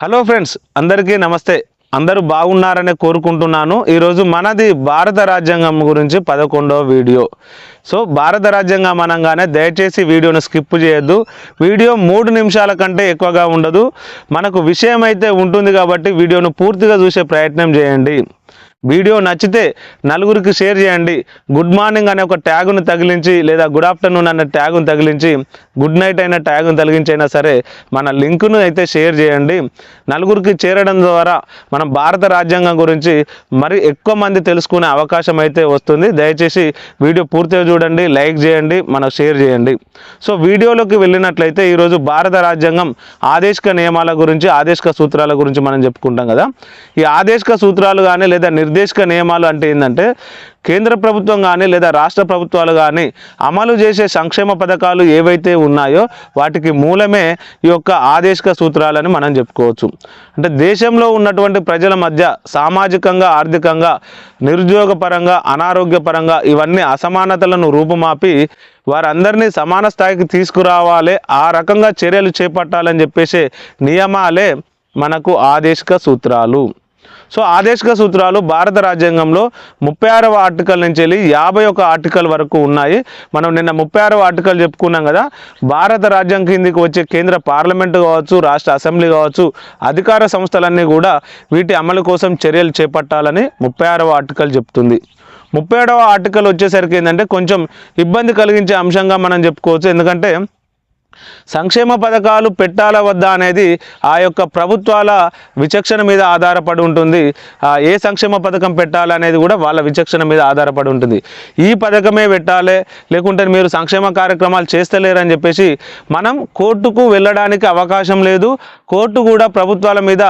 Hello friends అందరికీ నమస్తే. అందరూ బాగున్నారని కోరుకుంటున్నాను. ఈరోజు మనది భారత రాజ్యాంగం గురించి పదకొండవ వీడియో. సో భారత రాజ్యాంగం అనగానే దయచేసి వీడియోను స్కిప్ చేయొద్దు. వీడియో మూడు నిమిషాల కంటే ఎక్కువగా ఉండదు. మనకు విషయం అయితే ఉంటుంది కాబట్టి వీడియోను పూర్తిగా చూసే ప్రయత్నం చేయండి. వీడియో నచ్చితే నలుగురికి షేర్ చేయండి. గుడ్ మార్నింగ్ అనే ఒక ట్యాగును తగిలించి లేదా గుడ్ ఆఫ్టర్నూన్ అనే ట్యాగును తగిలించి గుడ్ నైట్ అయిన ట్యాగును తగిలించైనా సరే మన లింకును అయితే షేర్ చేయండి. నలుగురికి చేరడం ద్వారా మనం భారత రాజ్యాంగం గురించి మరి ఎక్కువ మంది తెలుసుకునే అవకాశం అయితే వస్తుంది. దయచేసి వీడియో పూర్తిగా చూడండి లైక్ చేయండి మనకు షేర్ చేయండి. సో వీడియోలోకి వెళ్ళినట్లయితే ఈరోజు భారత రాజ్యాంగం ఆదేశిక నియమాల గురించి ఆదేశిక సూత్రాల గురించి మనం చెప్పుకుంటాం కదా. ఈ ఆదేశిక సూత్రాలు కానీ లేదా నిర్దేశక నియమాలు అంటే ఏంటంటే కేంద్ర ప్రభుత్వం కానీ లేదా రాష్ట్ర ప్రభుత్వాలు కానీ అమలు చేసే సంక్షేమ పథకాలు ఏవైతే ఉన్నాయో వాటికి మూలమే ఈ యొక్క ఆదేశిక సూత్రాలని మనం చెప్పుకోవచ్చు. అంటే దేశంలో ఉన్నటువంటి ప్రజల మధ్య సామాజికంగా ఆర్థికంగా నిరుద్యోగపరంగా అనారోగ్యపరంగా ఇవన్నీ అసమానతలను రూపుమాపి వారందరినీ సమాన స్థాయికి తీసుకురావాలి ఆ రకంగా చర్యలు చేపట్టాలని చెప్పేసి నియమాలే మనకు ఆదేశిక సూత్రాలు. సో ఆదేశిక సూత్రాలు భారత రాజ్యాంగంలో ముప్పై ఆరవ ఆర్టికల్ నుంచి వెళ్ళి యాభై ఒక ఆర్టికల్ వరకు ఉన్నాయి. మనం నిన్న ముప్పై ఆరవ ఆర్టికల్ చెప్పుకున్నాం కదా భారత రాజ్యాంగం కిందికి వచ్చే కేంద్ర పార్లమెంటు కావచ్చు రాష్ట్ర అసెంబ్లీ కావచ్చు అధికార సంస్థలన్నీ కూడా వీటి అమలు కోసం చర్యలు చేపట్టాలని ముప్పై ఆరవ ఆర్టికల్ చెప్తుంది. ముప్పై ఏడవ ఆర్టికల్ వచ్చేసరికి ఏంటంటే కొంచెం ఇబ్బంది కలిగించే అంశంగా మనం చెప్పుకోవచ్చు. ఎందుకంటే సంక్షేమ పథకాలు పెట్టాల వద్దా అనేది ఆ యొక్క ప్రభుత్వాల విచక్షణ మీద ఆధారపడి ఉంటుంది. ఏ సంక్షేమ పథకం పెట్టాలనేది కూడా వాళ్ళ విచక్షణ మీద ఆధారపడి ఉంటుంది. ఈ పథకమే పెట్టాలి లేకుంటే మీరు సంక్షేమ కార్యక్రమాలు చేస్తలేరని చెప్పేసి మనం కోర్టుకు వెళ్ళడానికి అవకాశం లేదు. కోర్టు కూడా ప్రభుత్వాల మీద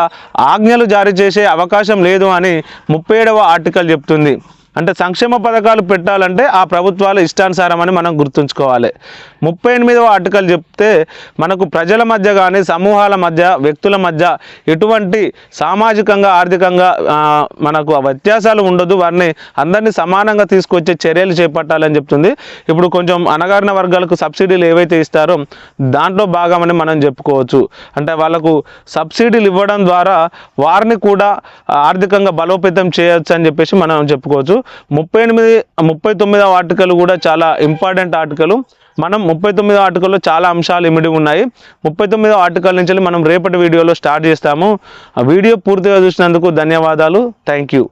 ఆజ్ఞలు జారీ చేసే అవకాశం లేదు అని ముప్పై ఏడవ ఆర్టికల్ చెప్తుంది. అంటే సంక్షేమ పథకాలు పెట్టాలంటే ఆ ప్రభుత్వాలు ఇష్టానుసారం అని మనం గుర్తుంచుకోవాలి. ముప్పై ఎనిమిదవ ఆర్టికల్ చెప్తే మనకు ప్రజల మధ్య కానీ సమూహాల మధ్య వ్యక్తుల మధ్య ఎటువంటి సామాజికంగా ఆర్థికంగా ఆ, మనకు వ్యత్యాసాలు ఉండదు. వారిని అందరినీ సమానంగా తీసుకొచ్చే చర్యలు చేపట్టాలని చెప్తుంది. ఇప్పుడు కొంచెం అనగారిన వర్గాలకు సబ్సిడీలు ఏవైతే ఇస్తారో దాంట్లో భాగమని మనం చెప్పుకోవచ్చు. అంటే వాళ్ళకు సబ్సిడీలు ఇవ్వడం ద్వారా వారిని కూడా ఆర్థికంగా బలోపేతం చేయొచ్చు అని చెప్పేసి మనం చెప్పుకోవచ్చు. ముప్పై ఎనిమిది ముప్పై తొమ్మిదవ ఆర్టికల్ కూడా చాలా ఇంపార్టెంట్ ఆర్టికల్. మనం ముప్పై తొమ్మిదో ఆర్టికల్లో చాలా అంశాలు ఇమిడి ఉన్నాయి. ముప్పై తొమ్మిదో ఆర్టికల్ నుంచి మనం రేపటి వీడియోలో స్టార్ట్ చేస్తాము. ఆ వీడియో పూర్తిగా చూసినందుకు ధన్యవాదాలు. Thank you.